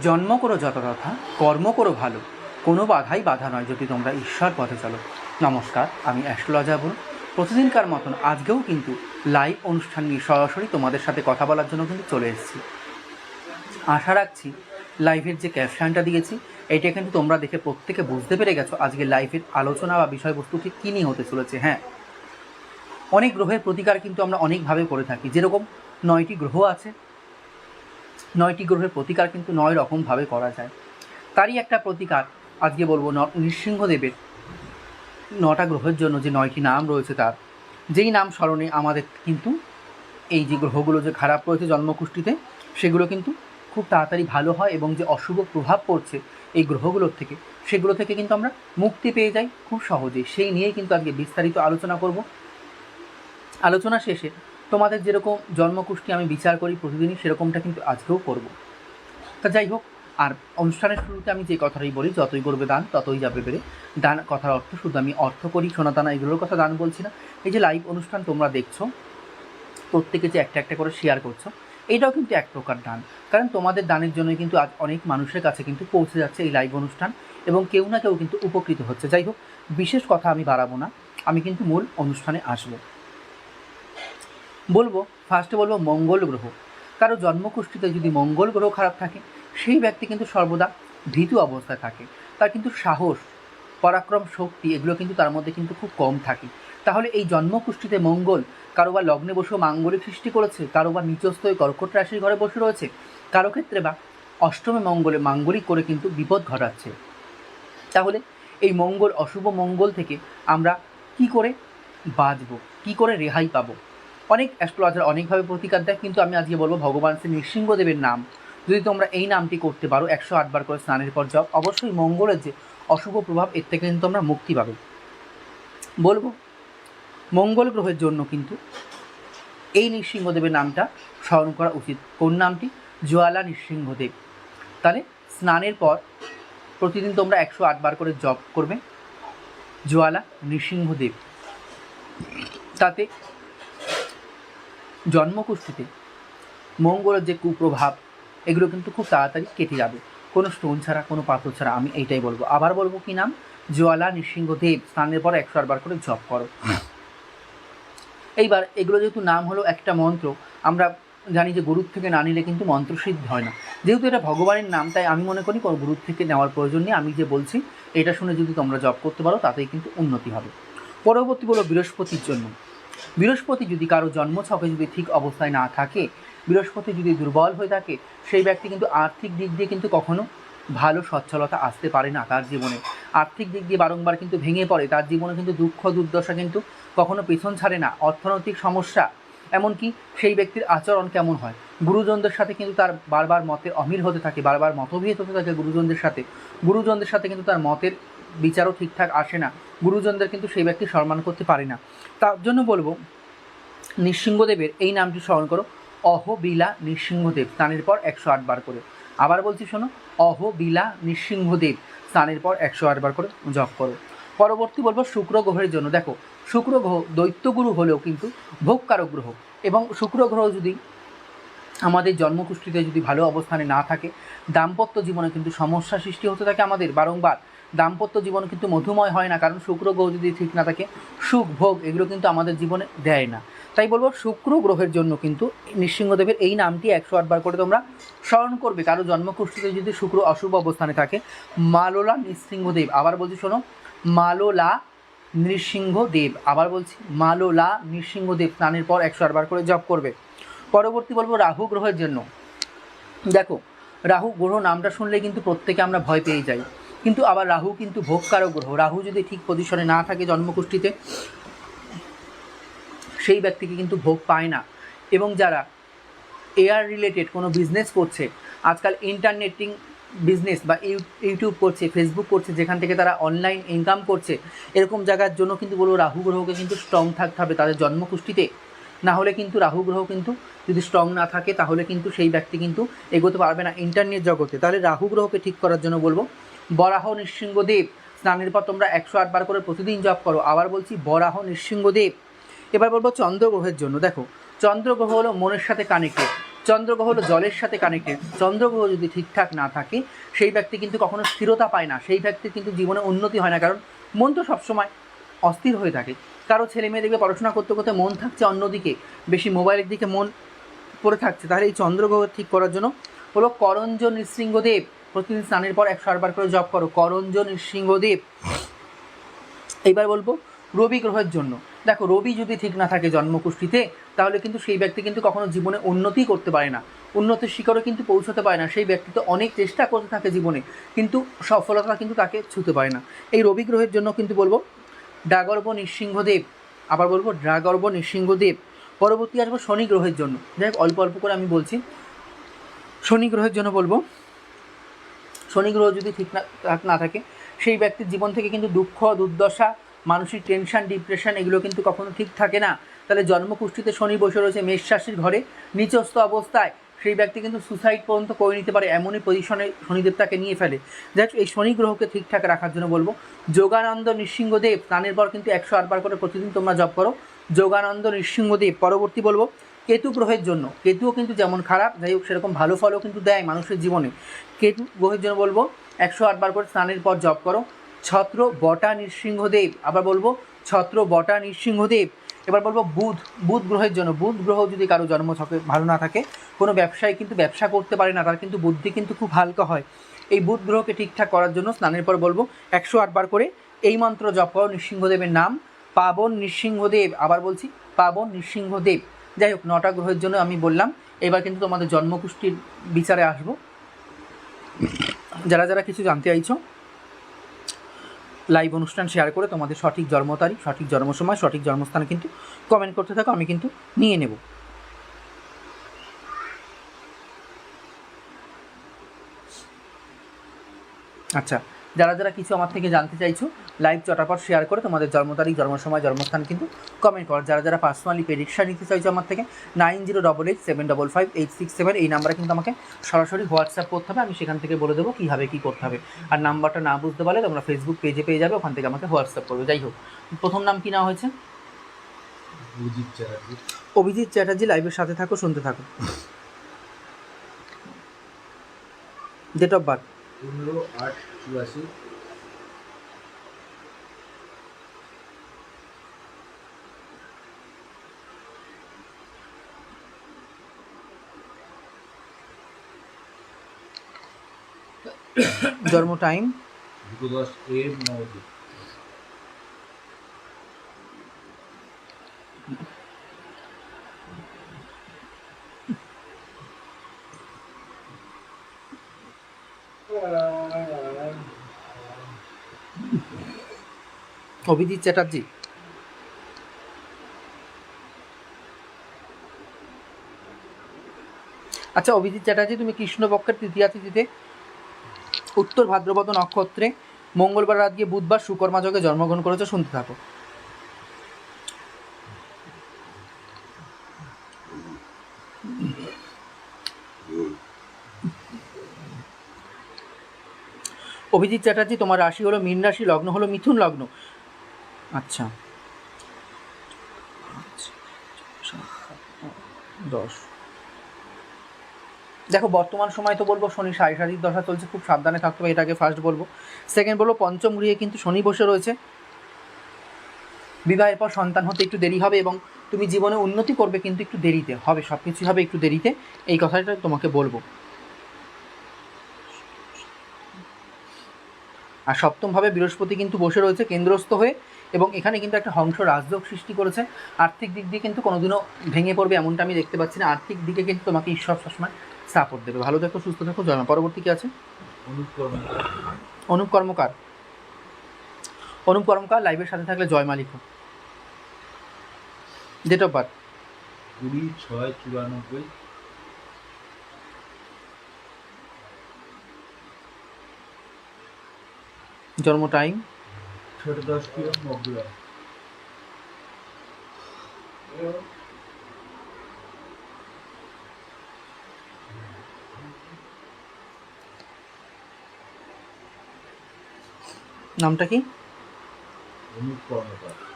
জন্ম করো যথাযথা কর্ম করো ভালো। কোনো বাধাই বাধা নয় যদি তোমরা ঈশ্বর পথে চলো। নমস্কার, আমি অ্যাস্ট্রোলজার বলুন প্রতিদিনকার মতন আজকেও কিন্তু লাইভ অনুষ্ঠান নিয়ে সরাসরি তোমাদের সাথে কথা বলার জন্য কিন্তু চলে এসেছি। আশা রাখছি লাইভের যে ক্যাপশনটা দিয়েছি, এটা কিন্তু তোমরা দেখে প্রত্যেকে বুঝতে পেরে গেছো আজকে লাইভের আলোচনা বা বিষয়বস্তু ঠিক কী নিয়ে হতে চলেছে। হ্যাঁ অনেক গ্রহের প্রতিকার কিন্তু আমরা অনেকভাবে করে থাকি। যেরকম নয়টি গ্রহ আছে নয়টি গ্রহের প্রতিকার কিন্তু নয় রকমভাবে করা যায়। তারই একটা প্রতিকার আজকে বলব নৃসিংহদেবের নটা গ্রহের জন্য যে নয়টি নাম রয়েছে তার, যেই নাম স্মরণে আমাদের কিন্তু এই যে গ্রহগুলো যে খারাপ রয়েছে জন্মকুষ্ঠিতে, সেগুলো কিন্তু খুব তাড়াতাড়ি ভালো হয় এবং যে অশুভ প্রভাব পড়ছে এই গ্রহগুলোর থেকে, সেগুলো থেকে কিন্তু আমরা মুক্তি পেয়ে যাই খুব সহজেই। সেই নিয়েই কিন্তু আজকে বিস্তারিত আলোচনা করব। আলোচনা শেষে তোমাদের যেরকম জন্মকুষ্টি আমি বিচার করি প্রতিদিনই, সেরকমটা কিন্তু আজকেও করব। তা যাই হোক, আর অনুষ্ঠানের শুরুতে আমি যে কথাটাই বলি, যতই করবে দান, ততই যাবে বেড়ে। দান কথার অর্থ শুধু আমি অর্থ করি সোনাদানা এগুলোর কথা দান বলছি না। এই যে লাইভ অনুষ্ঠান তোমরা দেখছ, প্রত্যেকে যে একটা একটা করে শেয়ার করছ, এটাও কিন্তু এক প্রকার দান। কারণ তোমাদের দানের জন্যই কিন্তু আজ অনেক মানুষের কাছে কিন্তু পৌঁছে যাচ্ছে এই লাইভ অনুষ্ঠান, এবং কেউ না কেউ কিন্তু উপকৃত হচ্ছে। যাই হোক, বিশেষ কথা আমি বাড়াবো না, আমি কিন্তু মূল অনুষ্ঠানে আসব। বলব ফার্স্টে বলব মঙ্গল গ্রহ। কারও জন্মকুষ্ঠিতে যদি মঙ্গল গ্রহ খারাপ থাকে, সেই ব্যক্তি কিন্তু সর্বদা ভীতু অবস্থায় থাকে। তার কিন্তু সাহস, পরাক্রম শক্তি এগুলো কিন্তু তার মধ্যে কিন্তু খুব কম থাকে। তাহলে এই জন্মকুষ্ঠিতে মঙ্গল, কারও বা লগ্নে বসেও মাঙ্গলিক সৃষ্টি করেছে, কারও বা নিচস্থ কর্কট রাশির ঘরে বসে রয়েছে, কারও ক্ষেত্রে বা অষ্টমে মঙ্গলে মাঙ্গলিক করে কিন্তু বিপদ ঘটাচ্ছে। তাহলে এই মঙ্গল, অশুভ মঙ্গল থেকে আমরা কি করে বাঁচবো, কি করে রেহাই পাবো? অনেক অ্যাস্ট্রোলজার অনেকভাবে প্রতিকার দেয়, কিন্তু আমি আজকে বলব ভগবান শ্রী নৃসিংহদেবের নাম। যদি তোমরা এই নামটি করতে পারো, একশো আটবার করে স্নানের পর জপ, অবশ্যই মঙ্গলের যে অশুভ প্রভাব, এর থেকে কিন্তু আমরা মুক্তি পাবো। বলব, মঙ্গল গ্রহের জন্য কিন্তু এই নৃসিংহদেবের নামটা স্মরণ করা উচিত। কোন নামটি? জোয়ালা নৃসিংহদেব। তাহলে স্নানের পর প্রতিদিন তোমরা একশো আটবার করে জপ করবে। জোয়ালা নৃসিংহদেব। তাতে জন্মকুষ্ঠিতে। মঙ্গলের যে কুপ্রভাব, এগুলো কিন্তু খুব তাড়াতাড়ি কেটে যাবে। কোনো স্টোন ছাড়া, কোনো পাথর ছাড়া, আমি এইটাই বলব। আবার বলব কি নাম? জোয়ালা নৃসিংহদেব স্নানের পর একশো আটবার করে জপ করো। এইবার এগুলো যেহেতু নাম হলো একটা মন্ত্র, আমরা জানি যে গুরুর থেকে না নিলে কিন্তু মন্ত্র সিদ্ধ হয় না। যেহেতু এটা ভগবানের নাম, তাই আমি মনে করি কোনো গুরুর থেকে নেওয়ার প্রয়োজন নেই। আমি যে বলছি, এটা শুনে যদি তোমরা জপ করতে পারো, তাতেই কিন্তু উন্নতি হবে। পরবর্তী বলো বৃহস্পতির জন্য। বৃহস্পতি যদি কারও জন্মছকে যদি ঠিক অবস্থায় না থাকে, বৃহস্পতি যদি দুর্বল হয়ে থাকে, সেই ব্যক্তি কিন্তু আর্থিক দিক দিয়ে কিন্তু কখনো ভালো সচ্ছলতা আসতে পারে না তার জীবনে। আর্থিক দিক দিয়ে বারংবার কিন্তু ভেঙে পড়ে, তার জীবনে কিন্তু দুঃখ, দুর্দশা কিন্তু কখনো পেছন ছাড়ে না। অর্থনৈতিক সমস্যা, এমনকি সেই ব্যক্তির আচরণ কেমন হয়? গুরুজনদের সাথে কিন্তু তার বারবার মতের অমিল হতে থাকে, বারবার মতভেদ হতে থাকে গুরুজনদের সাথে। গুরুজনদের সাথে কিন্তু তার মতের বিচারও ঠিকঠাক আসে না। গুরুজনদের কিন্তু সেই ব্যক্তি সম্মান করতে পারে না। তার জন্য বলব, নৃসিংহদেবের এই নামটি স্মরণ করো, অহবিলা নৃসিংহদেব, স্নানের পর একশো আটবার করে। আবার বলছি শোনো, অহবিলা নৃসিংহদেব, স্নানের পর একশো আটবার করে জপ করো। পরবর্তী বলব শুক্র গ্রহের জন্য। দেখো শুক্র গ্রহ দৈত্যগুরু হলেও কিন্তু ভোগকারক গ্রহ। এবং শুক্র গ্রহ যদি আমাদের জন্মকুষ্ঠিতে যদি ভালো অবস্থানে না থাকে, দাম্পত্য জীবনে কিন্তু সমস্যা সৃষ্টি হতে থাকে আমাদের বারংবার। দাম্পত্য জীবন কিন্তু মধুময় হয় না, কারণ শুক্র গ্রহ যদি ঠিক না থাকে, সুখ, ভোগ, এগুলো কিন্তু আমাদের জীবনে দেয় না। তাই বলব, শুক্র গ্রহের জন্য কিন্তু নৃসিংহদেবের এই নামটি একশো আটবার করে তোমরা স্মরণ করবে। কারও জন্মকুষ্ঠিতে যদি শুক্র অশুভ অবস্থানে থাকে, মালোলা নৃসিংহদেব, আবার বলছি শোনো, মালোলা নৃসিংহদেব, আবার বলছি মালোলা নৃসিংহদেব স্নানের পর একশো আটবার করে জপ করবে। পরবর্তী বলব, রাহু গ্রহের জন্য। দেখো, রাহু গ্রহ নামটা শুনলে কিন্তু প্রত্যেকে আমরা ভয় পেয়ে যাই। কিন্তু আবার রাহু কিন্তু ভোগকারক গ্রহ। রাহু যদি ঠিক পজিশনে না থাকে জন্মকুষ্ঠিতে সেই ব্যক্তিকে কিন্তু ভোগ পায় না। এবং যারা এয়ার রিলেটেড কোনো বিজনেস করছে, আজকাল ইন্টারনেটিং বিজনেস বা ইউ- ইউটিউব করছে ফেসবুক করছে, যেখান থেকে তারা অনলাইন ইনকাম করছে, এরকম জায়গার জন্য কিন্তু বলব রাহু গ্রহকে কিন্তু স্ট্রং থাকতে হবে তাদের জন্মকুষ্ঠিতে না হলে কিন্তু রাহু গ্রহ কিন্তু যদি স্ট্রং না থাকে, তাহলে কিন্তু সেই ব্যক্তি কিন্তু এগোতে পারবে না ইন্টারনেট জগতে। তাহলে রাহু গ্রহকে ঠিক করার জন্য বলব বরাহ নৃসিংহদেব। স্নানের পর তোমরা একশো আটবার করে প্রতিদিন জপ করো। আবার বলছি, বরাহ নৃসিংহদেব। এবার বলব চন্দ্রগ্রহের জন্য। দেখো, চন্দ্রগ্রহ হলো মনের সাথে কানেক্টেড চন্দ্রগ্রহ হলো জলের সাথে কানেক্টেড চন্দ্রগ্রহ যদি ঠিকঠাক না থাকে, সেই ব্যক্তি কিন্তু কখনো স্থিরতা পায় না। সেই ব্যক্তির কিন্তু জীবনে উন্নতি হয় না, কারণ মন তো সবসময় অস্থির হয়ে থাকে। কারও ছেলে মেয়ে দেখবে পড়াশোনা করতে করতে মন থাকছে অন্যদিকে। বেশি মোবাইলের দিকে মন পড়ে থাকছে। তাহলে এই চন্দ্রগ্রহ ঠিক করার জন্য হলো করঞ্জ নৃসিংহদেব। প্রতিদিন স্নানের পর একশো আটবার করে জপ করো। করঞ্জ নৃসিংহদেব এইবার বলব, রবি গ্রহের জন্য। দেখো, রবি যদি ঠিক না থাকে জন্মকুষ্ঠিতে, তাহলে কিন্তু সেই ব্যক্তি কিন্তু কখনো জীবনে উন্নতি করতে পারে না। উন্নতির শিখরে কিন্তু পৌঁছতে পারে না। সেই ব্যক্তি তো অনেক চেষ্টা করতে থাকে জীবনে, কিন্তু সফলতা কিন্তু তাকে ছুতে পারে না। এই রবি গ্রহের জন্য কিন্তু বলব, ডাগর্ব নৃসিংহদেব। আবার বলব ড্রাগর্ব নৃসিংহদেব। পরবর্তী আসব শনি গ্রহের জন্য। যাই অল্প অল্প করে আমি বলছি। শনি গ্রহের জন্য বলব শনি গ্রহ যদি ঠিক না না থাকে, সেই ব্যক্তির জীবন থেকে কিন্তু দুঃখ, দুর্দশা, মানসিক টেনশন ডিপ্রেশন এগুলো কিন্তু কখনো ঠিক থাকে না। তাহলে জন্মকুষ্ঠিতে শনি বসে রয়েছে মেষ রাশির ঘরে, নিচস্থ অবস্থায় সেই ব্যক্তি কিন্তু সুসাইড পর্যন্ত করে নিতে পারে এমনই পজিশনে শনিদেব তাকে নিয়ে ফেলে। যাই এই শনি গ্রহকে ঠিকঠাক রাখার জন্য বলব, যোগানন্দ নৃসিংহদেব স্নানের পর কিন্তু একশো আটবার করে প্রতিদিন তোমরা জপ করো। যোগানন্দ নৃসিংহদেব, পরবর্তী বলব কেতু গ্রহের জন্য। কেতুও কিন্তু যেমন খারাপ, যাই হোক সেরকম ভালো ফলও কিন্তু দেয় মানুষের জীবনে। কেতু গ্রহের জন্য বলব, একশো আটবার করে স্নানের পর জপ করো। ছত্র বটা নৃসিংহদেব, আবার বলব, ছত্র বটা নৃসিংহদেব। এবার বলব বুধ বুধ গ্রহের জন্য। বুধ গ্রহ যদি কারও জন্ম ছকে ভালো না থাকে, কোনো ব্যবসায়ী কিন্তু ব্যবসা করতে পারে না, তার কিন্তু বুদ্ধি কিন্তু খুব হালকা হয়। এই বুধ গ্রহকে ঠিকঠাক করার জন্য স্নানের পর বলব, একশো আটবার করে এই মন্ত্র জপ করো নৃসিংহদেবের নাম। পাবন নৃসিংহদেব, আবার বলছি, পাবন নৃসিংহদেব। যাই হোক, নটা গ্রহের জন্য আমি বললাম, এবার কিন্তু তোমাদের জন্মকুষ্ঠির বিচারে আসব। যারা যারা কিছু জানতে চাইছো লাইভ অনুষ্ঠান শেয়ার করে তোমাদের সঠিক জন্ম তারিখ, সঠিক জন্ম সময়, সঠিক জন্মস্থান কিন্তু কমেন্ট করতে থাকো, আমি কিন্তু নিয়ে নেব। আচ্ছা যারা যারা কিছু আমার থেকে জানতে চাইছো লাইভ চটাপট শেয়ার করে তোমাদের জন্ম তারিখ জন্ম সময় জন্মস্থান কিন্তু কমেন্ট করো। যারা যারা পার্সোনালি পরীক্ষা নিতে চাইছো আমার থেকে nine zero double eight seven double five eight six seven এই নাম্বারে কিন্তু আমাকে সরাসরি হোয়াটসঅ্যাপ করতে হবে। আমি সেখান থেকে বলে দেবো কীভাবে কী করতে হবে। আর নাম্বারটা না বুঝতে পারলে তোমরা ফেসবুক পেজে পেয়ে যাবে ওখান থেকে আমাকে হোয়াটসঅ্যাপ করবে। যাই হোক প্রথম নাম কি নেওয়া হয়েছে? অভিজিৎ চ্যাটার্জি। অভিজিৎ চ্যাটার্জি লাইভের সাথে থাকো শুনতে থাকো। ডেট অফ বার্থ পনেরো আট চুরাশি। জন্ম টাইম। অভিজিৎ চ্যাটার্জি। আচ্ছা অভিজিৎ চ্যাটার্জি তুমি কৃষ্ণপক্ষের তৃতীয়া তিথিতে উত্তর ভাদ্রপদ নক্ষত্রে মঙ্গলবার রাত গিয়ে বুধবার সুকর্মা যোগে জন্মগ্রহণ করেছ শুনতে থাকো অভিজিৎ চ্যাটার্জি তোমার রাশি হলো মীন রাশি লগ্ন হলো মিথুন লগ্ন আচ্ছা দশ দেখো, বর্তমান সময় তো বলব শনি সাড়ে সাড়ির দশা চলছে, খুব সাবধানে থাকতে হবে, এটাকে ফার্স্ট বলব। সেকেন্ড বলব, পঞ্চম গৃহে কিন্তু শনি বসে রয়েছে। বিবাহের পর সন্তান হতে একটু দেরি হবে এবং তুমি জীবনে উন্নতি করবে কিন্তু একটু দেরিতে। হবে সব কিছুই হবে একটু দেরিতে। এই কথাটা তোমাকে বলব। আর সপ্তমভাবে বৃহস্পতি কিন্তু বসে রয়েছে, কেন্দ্রস্থ হয়ে, এবং এখানে কিন্তু একটা হংস রাজযোগ সৃষ্টি করেছে। আর্থিক দিক দিয়ে কিন্তু কোনোদিনও ভেঙে পড়বে এমনটা আমি দেখতে পাচ্ছি না। আর্থিক দিকে কিন্তু তোমাকে ঈশ্বর সবসময় সাপোর্ট দেবে। ভালো দেখো সুস্থ থাকো জয় মা। পরবর্তী কি আছে? অনুপ কর্মকার। অনুপ কর্মকার। লাইভের সাথে থাকলে জয় মা লিখো ডেট অফ বার্থ কুড়ি ছয় চুরানব্বই। জন্ম টাইম ছোট দশ পিএম নব্বই নামটা কি?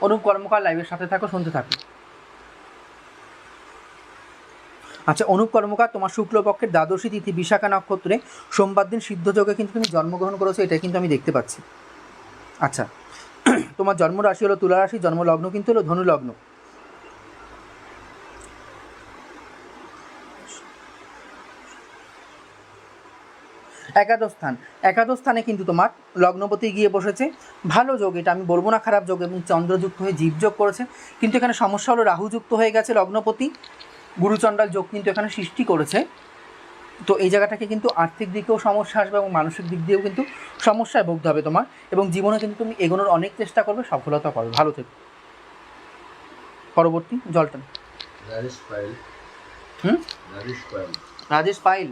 অনুপ কর্মকার। লাইভের সাথে থাকো শুনতে থাকো। আচ্ছা অনুপ কর্মকার তোমার শুক্লপক্ষের দ্বাদশী তিথি বিশাখা নক্ষত্রে সোমবার দিন সিদ্ধযোগে কিন্তু তুমি জন্মগ্রহণ করেছ এটা কিন্তু আমি দেখতে পাচ্ছি। আচ্ছা তোমার জন্মরাশি হলো তুলারাশি জন্মলগ্ন জন্ম কিন্তু হলো ধনু একাদশ স্থান। একাদশ স্থানে কিন্তু তোমার লগ্নপতি গিয়ে বসেছে। ভালো যোগ এটা আমি বলব না খারাপ যোগ এবং চন্দ্রযুক্ত হয়ে জীবযোগ করেছে। কিন্তু এখানে সমস্যা হলো রাহুযুক্ত হয়ে গেছে লগ্নপতি। গুরুচণ্ডাল যোগ কিন্তু এখানে সৃষ্টি করেছে। তো এই জায়গাটাকে কিন্তু আর্থিক দিকেও সমস্যা আসবে এবং মানসিক দিক দিয়েও কিন্তু সমস্যায় ভুগতে হবে তোমার। এবং জীবনে কিন্তু তুমি এগোনোর অনেক চেষ্টা করবে সফলতা পাবে। ভালো থেকো। পরবর্তী জলটা। রাজেশ পাইল হুম? রাজেশ পাইল রাজেশ পাইল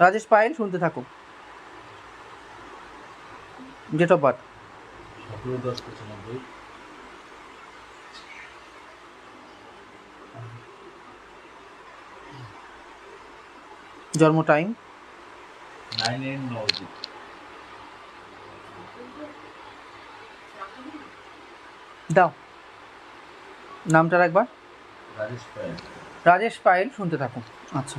রাজেশ পাইল শুনতে থাকো। ডেট অফ বার্থ সতেরো দশ পঁচানব্বই জন্ম টাইম নাইন দাও নামটার একবার? রাজেশ পাইল রাজেশ পায়েল শুনতে থাকুন আচ্ছা।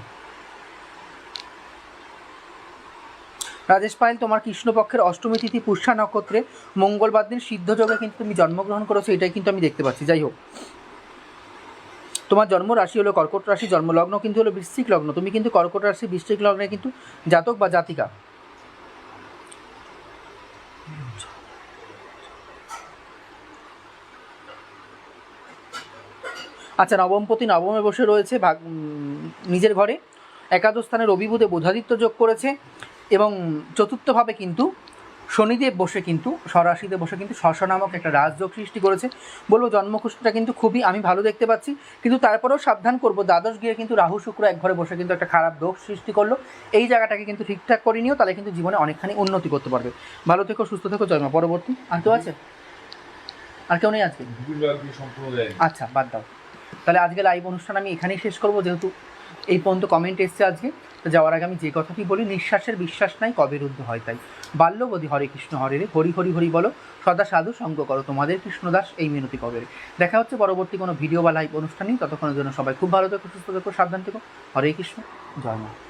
রাজেশ পায়েল, তোমার কৃষ্ণপক্ষের অষ্টমী তিথি পুষ্যা নক্ষত্রে মঙ্গলবার দিন সিদ্ধ যোগে কিন্তু তুমি জন্মগ্রহণ করেছ, এটাই কিন্তু আমি দেখতে পাচ্ছি। যাই হোক, তোমার জন্ম রাশি হলো কর্কট রাশি, জন্মলগ্ন কিন্তু হলো বৃশ্চিক লগ্ন। তুমি কিন্তু কর্কট রাশি, বৃশ্চিক লগ্নে কিন্তু জাতক বা জাতিকা। আচ্ছা নবমপতি নবমে বসে রয়েছে ভাগ নিজের ঘরে। একাদশ স্থানে রবি বুধে বোধাদিত্য যোগ করেছে। এবং চতুর্থভাবে কিন্তু শনিদেব বসে কিন্তু, স্বরাশিতে বসে কিন্তু শশ নামক একটা রাজযোগ সৃষ্টি করেছে। বলব জন্মকুষ্ঠটা কিন্তু খুবই আমি ভালো দেখতে পাচ্ছি। কিন্তু তারপরেও সাবধান করব, দ্বাদশ গিয়ে কিন্তু রাহু শুক্র এক ঘরে বসে কিন্তু একটা খারাপ দোষ সৃষ্টি করল। এই জায়গাটাকে কিন্তু ঠিকঠাক করে নিও, তাহলে কিন্তু জীবনে অনেকখানি উন্নতি করতে পারবে। ভালো থেকো, সুস্থ থেকো জন্ম পরবর্তী, আর কেউ আছে? আর কেউ নেই আজকে? আচ্ছা বাদ দাও। তাহলে আজকে লাইভ অনুষ্ঠান আমি এখানেই শেষ করব, যেহেতু এই পর্যন্ত কমেন্ট এসছে আজকে। যাওয়ার আগে আমি যে কথাটি বলি, নিঃশ্বাসের বিশ্বাস নাই কবে রুদ্ধ হয় তাই। বাল্যবধি হরে কৃষ্ণ হরে রে হরি হরি হরি বলো, সদা সাধু সঙ্গ করো তোমাদের কৃষ্ণদাস এই মিনতি কবে। দেখা হচ্ছে পরবর্তী কোনো ভিডিও বা লাইভ অনুষ্ঠানেই ততক্ষণের জন্য সবাই খুব ভালো থেকো, সুস্থ থেকো, সাবধান থেকো। হরে কৃষ্ণ, জয় মা।